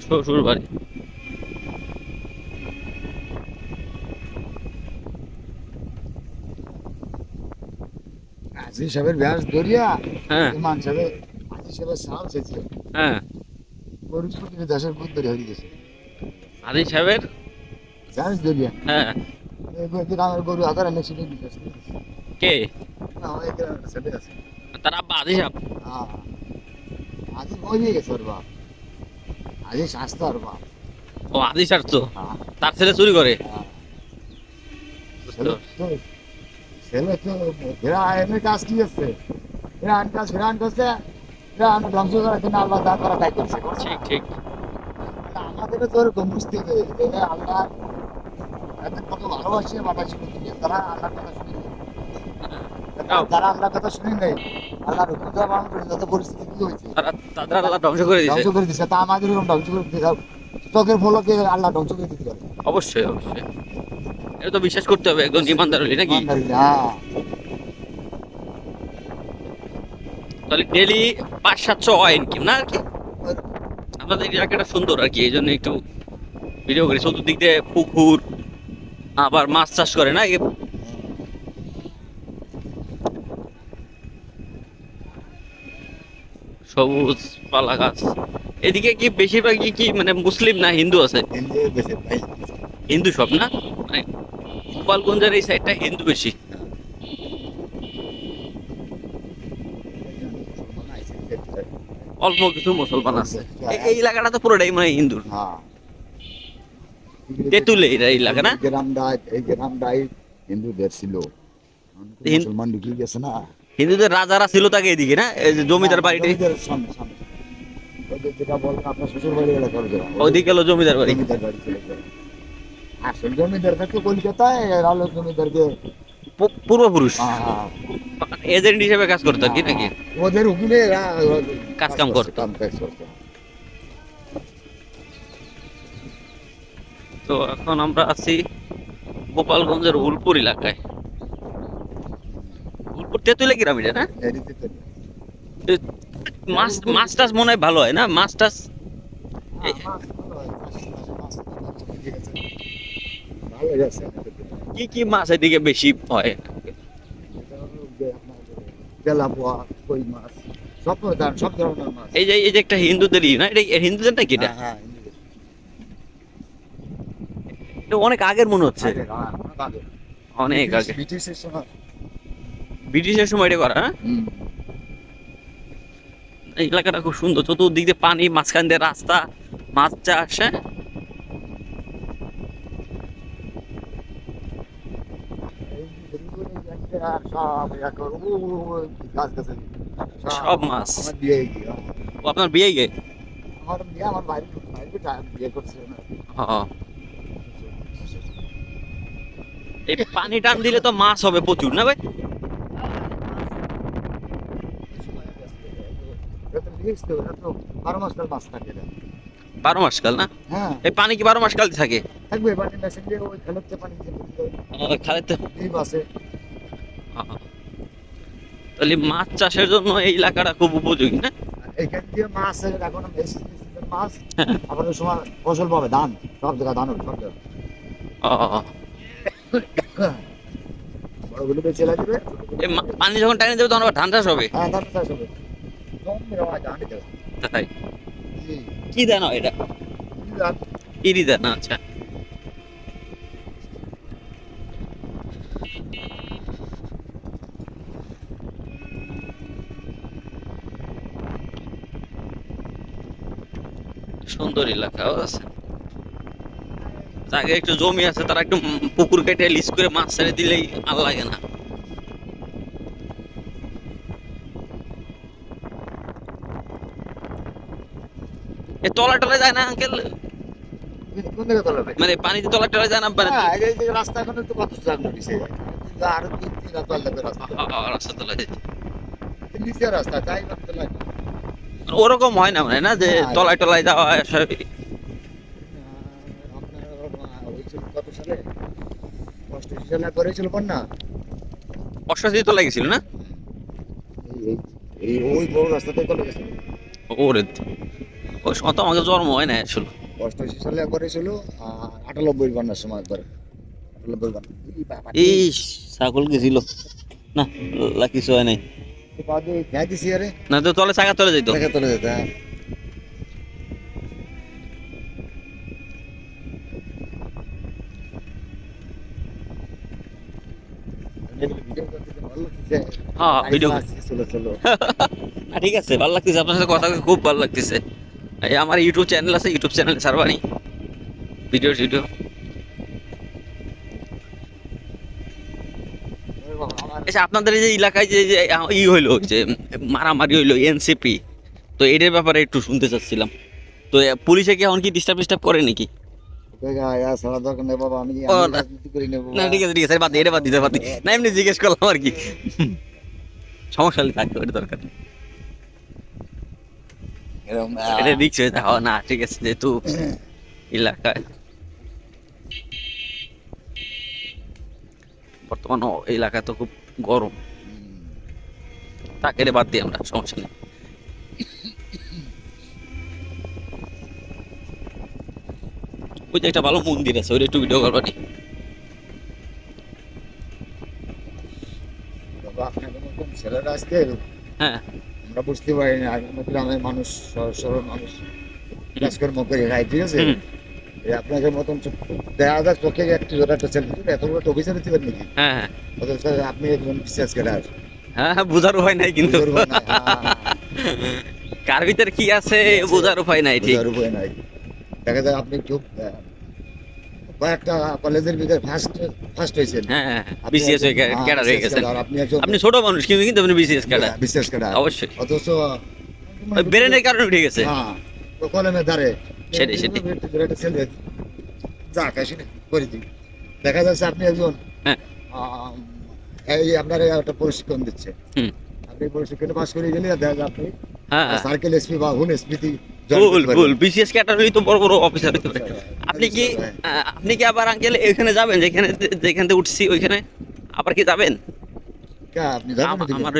শ্বশুর বাড়ি আজি সাহেবের ব্যাস দরিয়া হ্যাঁ। আজি সাহেবের সাল হ্যাঁ। দেশের হয়ে গেছে। আদি সাহেবের? ব্যাস দরিয়া হ্যাঁ। গ্রামের গরু আধার এনে ছিল কে? না ওই গ্রামের ছেলে আছে। তার আব্বা আদি সাহেব। হ্যাঁ। আজি মরিয়ে গেছে ওর বাপ। স্বাস্থ্য ওর বাপ ও আদি সাহেব তো হ্যাঁ। তার ছেলে চুরি করে? হ্যাঁ। ছেলে তো এরা এমনি কাজ কি করছে এরা আন কাজ ফেরান করছে এরা আন ধ্বংস করার জন্য আল্লাহ দা করা তাই করছে। ঠিক ঠিক। আমাদেরও তো ওরকম বুঝতে হবে আল্লাহ তাদের কত ভালোবাসে বাতাসি করতে তারা আল্লাহর কথা শুনে আল্লাহর কথা শুনে নেই আল্লাহর হুকুম দেওয়া পালন করে যত পরিস্থিতি কি হয়েছে তাদের আল্লাহ ধ্বংস করে দিছে। ধ্বংস করে দিচ্ছে তা আমাদের এরকম ধ্বংস করে দিতে চোখের ফলকে আল্লাহ ধ্বংস করে দিতে পারে। অবশ্যই অবশ্যই। এটা তো বিশ্বাস করতে হবে একজন ইমানদার হলি নাকি? হ্যাঁ। তাহলে ডেলি পাঁচ সাতশো হয় ইনকাম না আর কি? আমাদের সুন্দর আর কি এই জন্য একটু ভিডিও করি। চতুর্দিক দিয়ে পুকুর আবার মাছ চাষ করে না? সবুজ পালা গাছ। এদিকে কি বেশিরভাগই কি মানে মুসলিম না হিন্দু আছে? হিন্দু সব না? মানে গোপালগঞ্জের এই সাইডটা হিন্দু বেশি। অল্প কিছু মুসলমান আছে। এই এলাকাটা তো পুরোটাই মানে হিন্দুর হ্যাঁ। তেঁতুলে এই এলাকা না? গ্রামটা এই গ্রামটাই হিন্দুদের ছিল। মুসলমান ঢুকে গেছে না। হিন্দুদের রাজারা ছিল তাকে এদিকে না? এই যে জমিদার বাড়িটি। জমিদার সামনে সামনে। যেটা বলেন আপনার শ্বশুর বাড়ি এলাকার ওদিকে হলো জমিদার বাড়ি। জমিদার। আসল জমিদার থাকতো কলকাতায় আলো জমিদারকে পূর্বপুরুষ। এজেন্ট হিসেবে কাজ করতো কি নাকি? ওদের এরা কাজ কাম করতো। করতো। তো এখন আমরা আছি গোপালগঞ্জের উলপুর এলাকায়। উলপুর তেঁতুলে গ্রাম এটা না মাছ মাছ টাছ মনে হয় ভালো হয় না? মাছ টাছ? হয়, কি কি মাছ এদিকে বেশি হয়? এই যে এই যে একটা হিন্দুদের না? এটা হিন্দুদের নাকি এটা? হ্যাঁ, হ্যাঁ। এটা অনেক আগের মনে হচ্ছে। হ্যাঁ, অনেক আগে। আগে ব্রিটিশের সময়। ব্রিটিশের সময় এটা করা হ্যাঁ? এই এলাকাটা খুব সুন্দর চতুর্দিক দিয়ে পানি মাঝখান দিয়ে রাস্তা মাছ চাষ হ্যাঁ? এই যে বেগুনি একটা আর সব মাছ। ও আপনার বিয়ে গে আমার বিয়ে আমার বাইরে বাইরে বিয়ে করছে এই পানি টান দিলে তো মাছ হবে প্রচুর না ভাই? এটা তো এটা তো বারো মাসকাল মাছ থাকে এটা। বারো মাস কাল না? হ্যাঁ। এই পানি কি বারো মাস কাল থাকে? থাকবে পানি মেশিন দিয়ে ওই পানি খালেতে? আছে তাহলে মাছ চাষের জন্য এই এলাকাটা খুব উপযোগী না? আর এইখান দিয়ে মাছ এখন বেশি season মাছ আবার সময় ফসল পাবে ধান। সব জায়গায় ধান সব জায়গায়। বড়গুলো বেঁচে লাগবে পানি যখন টাইনে দেবে তখন আবার ধান চাষ হবে? হ্যাঁ ধান চাষ হবে জমি রওয়া ধান দিতে হবে। তাই? জি। কি দেন এটা? ইরি দেন? আচ্ছা। সুন্দর এলাকাও আছে। আগে একটু জমি আছে তারা একটু পুকুর কেটে লিস করে মাছ ছেড়ে দিলেই আর লাগে না। এ তলা টলা যায় না আঙ্কেল? কোন দিকে তলাবে? মানে পানিতে তলা টলা যায় না মানে হ্যাঁ এই যে রাস্তা এখন একটু কত জাগলো দিছে আরও তিন তিন হাত লাগবে রাস্তা। আ- আ- রাস্তা তলা যায়। নিচে রাস্তা তলা ওরকম হয় না মানে না যে তলায় টলায় যাওয়া আসা আপনার হয়েছিল কত সালে? অষ্টাশি সালে করেছিল বন্যা অশ্বাসী তলায় গেছিল না? এই ওই বড় রাস্তাতে ওরে ওই সময় তো আমাকে জন্ম হয় না আসলে। অষ্টআশি সালে একবার ছিল আটানব্বই বন্যার সময় একবার। আটানব্বই বন্যা এই ছাগল গেছিল। না কিছু হয় নাই। আরে। না তো তলে চাকা তলে তোলে হ্যাঁ। হ্যাঁ ভিডিও চলো চলো। ঠিক আছে ভালো লাগতেছে। আপনার সাথে কথা খুব ভালো লাগতেছে। আমার ইউটিউব চ্যানেল আছে ইউটিউব চ্যানেলে ছাড়বানি ভিডিও টিডিও আচ্ছা আপনাদের যে এলাকায় যে যে ই হইল যে মারামারি হইল এনসিপি তো এটার ব্যাপারে একটু শুনতে চাচ্ছিলাম। তো পুলিশে কি এখন কি ডিস্টার্ব ডিস্টার্ব করে নাকি? না। রাজনীতি করি নেব। না ঠিক আছে ঠিক আছে বাদ এটা বাদ দিতে বাদ না এমনি জিজ্ঞেস করলাম আর কি। সমস্যা থাকবে দরকার নেই। এরকম এটা রিক্স হয়ে যাওয়া। না ঠিক আছে যেহেতু এলাকায়। বর্তমান এলাকায় তো খুব গরম। তাকে বাদ দিই আমরা সমস্যা নেই। ওই যে একটা ভালো মন্দির আছে ওইটা একটু ভিডিও আপনাদের মতন ছেলেরা আজকে হ্যাঁ। আমরা বুঝতে পারি না গ্রামের মানুষ সরল মানুষ। কাজকর্ম করে খাই ঠিক আছে? আপনাদের মতন দেখা যাক চোখে একটু জোড়া একটা ছেলে এত বড় অফিসার হতে পারেন নাকি? হ্যাঁ হ্যাঁ। আপনি একজন বিশ্বাস করে আর হ্যাঁ হ্যাঁ বোঝার উপায় নাই কিন্তু। নাই, কার ভিতরে কি আছে বোঝার উপায় নাই ঠিক। বুঝার উপায় নাই। দেখা যায় আপনি খুব কয়েকটা কলেজের ভিতরে ফার্স্ট ফার্স্ট হয়েছেন। হ্যাঁ হ্যাঁ বিসিএস হয়ে একজন- হ্যাঁ, ক্যাডার হয়ে গেছেন। আপনি আপনি ছোট মানুষ কিন্তু কিন্তু আপনি বিসিএস ক্যাডার বিশ্বাস করে অবশ্যই। অথচ ব্রেনের কারণে উঠে গেছে। হ্যাঁ কলমের ধারে। সেটাই, সেটাই। একটা ছেলে যা কাশি করে দিই। দেখা যাচ্ছে আপনি একজন হ্যাঁ। এই আপনার একটা প্রশিক্ষণ দিচ্ছে। আপনি প্রশিক্ষণে পাস করে গেলে দেখা যায় আপনি হ্যাঁ সার্কেল এসপি বা হুন এসপি ভুল ভুল। বিসিএস ক্যাডার তো বড় বড় অফিসার হতে পারে আপনি কি আপনি কি আবার আঙ্কেল এখানে যাবেন? যেখানে যেখান থেকে উঠছি ওইখানে? আবার কি যাবেন? আপনি যাবেন আম-? আমার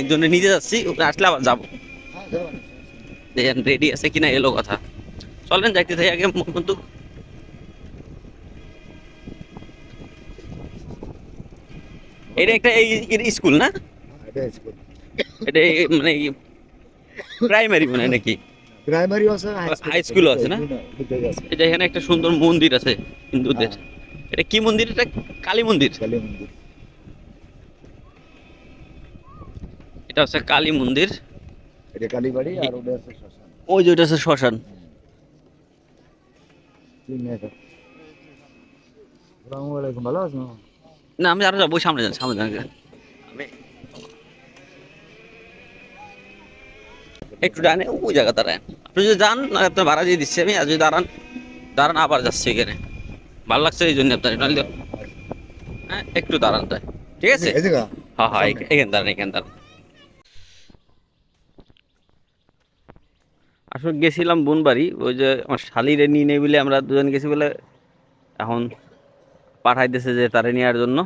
একজনে নিজে যাচ্ছি আসলে আবার যাব। হ্যাঁ, দেখেন রেডি আছে কিনা এলো কথা। চলেন যাইতে থাকি আগে বন্ধু। এটা একটা এই স্কুল না? এটা মানে প্রাইমারি মনে হয় নাকি? প্রাইমারি আছে হাই স্কুলও আছে না? এটা এখানে একটা সুন্দর মন্দির আছে হিন্দুদের। এটা কি মন্দির? এটা কালী মন্দির? কালী মন্দির। এটা হচ্ছে কালী মন্দির। এটা কালীবাড়ি আর ওটা আছে শ্মশান। ওই যে ওটা হচ্ছে শ্মশান। আছো? না আমি আরও যাব সামনে যান সামনে যান। আমি একটু ডানে ওই জায়গা দাঁড়ান আপনি যদি যান আপনার ভাড়া দিয়ে দিচ্ছি আমি আর যদি দাঁড়ান দাঁড়ান আবার যাচ্ছি এখানে। ভালো লাগছে এই জন্য আপনার নাহলে হ্যাঁ একটু দাঁড়ান তাই। ঠিক আছে? হ্যাঁ হ্যাঁ এখ- এখানে দাঁড়ান এখানে দাঁড়ান। আসলে গেছিলাম বোনবাড়ি ওই যে আমার শালিরে নিয়ে নেই বলে আমরা দুজন গেছি বলে এখন পাঠাই পাঠাইতেছে যে তারে নেওয়ার জন্য।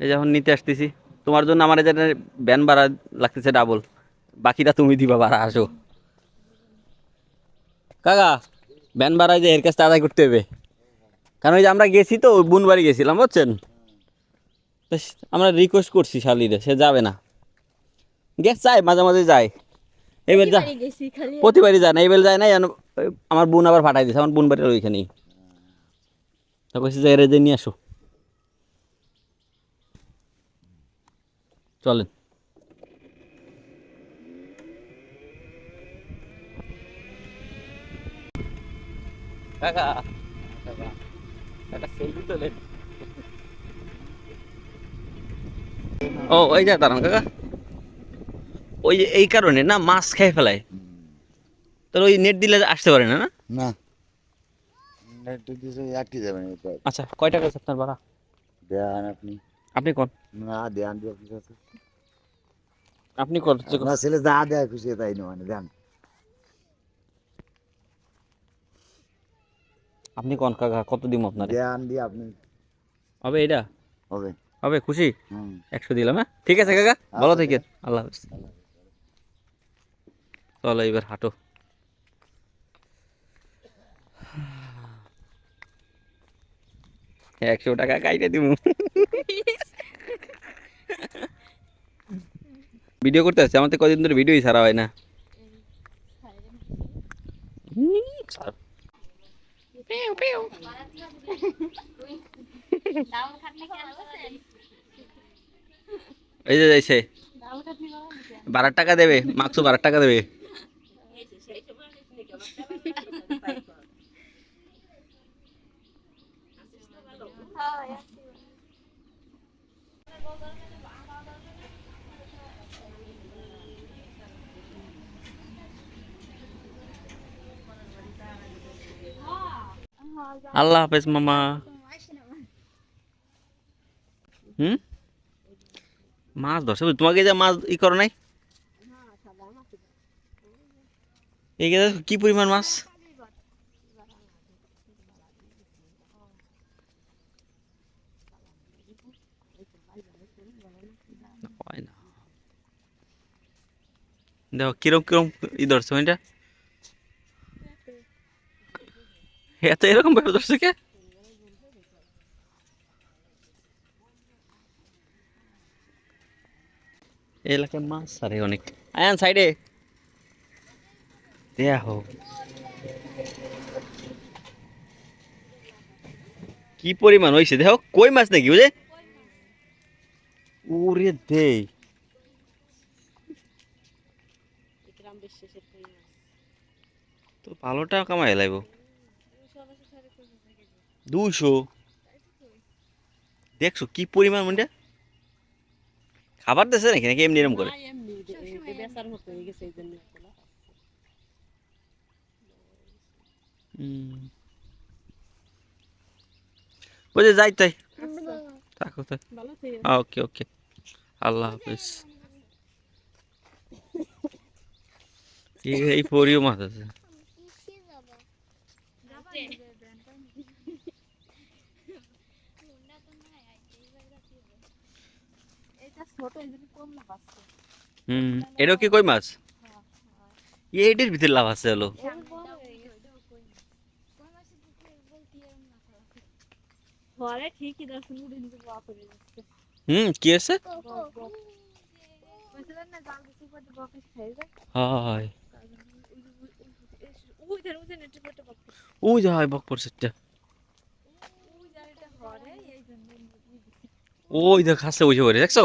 এই যখন নিতে আসতেছি। তোমার জন্য আমার এখানে ব্যান ভাড়া লাগতেছে ডাবল বাকিটা তুমি দিবা ভাড়া আসো। কাকা ব্যান ভাড়া যে এর কাছে আদায় করতে হবে। কারণ ওই যে আমরা গেছি তো ওই বোনবাড়ি গেছিলাম বুঝছেন? আমরা রিকোয়েস্ট করছি শালিরে সে যাবে না। গ্যাস যায় মাঝে মাঝে যায়। এবার যা প্রতিবারই যায় না এবার যায় না আমার বোন আবার ফাটাই দিয়েছে আমার বোন বাড়ির ওইখানেই। তো কইছে যে এরে যে নিয়ে আসো। চলেন। কাকা একটা সেলফি তোলেন ও ওই যা দাঁড়ান কাকা। ওই এই কারণে না মাছ খেয়ে ফেলায়। তাহলে ওই নেট দিলে আসতে পারে না না? না। নেট আটকে আচ্ছা কয় টাকা আছে আপনার ভাড়া? দেন আপনি। আপনি কোন? না দেন আপনি। কোন? আপনার ছেলে যা দেয় খুশি তাই না মানে দেন। আপনি কোন কাকা কত দিম আপনার? জ্ঞান দিয়ে আপনি। হবে এটা হবে। হবে খুশি? একশো দিলাম হ্যাঁ? ঠিক আছে কাকা আচ্ছা, ভালো থেকে আল্লাহ হাফিজ। চলো এবার হাঁটো। একশো টাকা কাইটে দিব ভিডিও করতে আসছে আমাদের কদিন ধরে ভিডিওই ছাড়া হয় না। এই যে যাইছে বারো টাকা দেবে মাকসু বারো টাকা দেবে। আল্লাহ হাফেজ, মামা। হুম? মাছ ধরছে। তোমাকে যে মাছ ই করো নাই? এই কি পরিমাণ মাছ? দেখো, কিরম কিরম ই ধরছো এটা এত এরকম ভাবে ধরছে কে? এলাকায় মাছ আরে অনেক। আয়ান সাইডে। দেখো কি পরিমাণ হয়েছে দেখো কই মাছ নাকি বুঝে? ওরে দে। তো ভালো টাকা কামাই লাগব। দুশো দেখছ কি পরিমাণ মানে? খাবার দিছে নাকি? নাকি এমনি এরম করে? হুম। যাই তাই। থাকো তাই ওকে ওকে। আল্লাহ হাফিজ। এই এই পরিও মাছ আছে। হুম এটাও কি কই মাছ এইটির ভিতরে লাভ আছে হলো হুম কি আছে হয় ওই যে হয় বকপর সেটটা ওই দেখ হাসলে বুঝে পড়ে দেখছ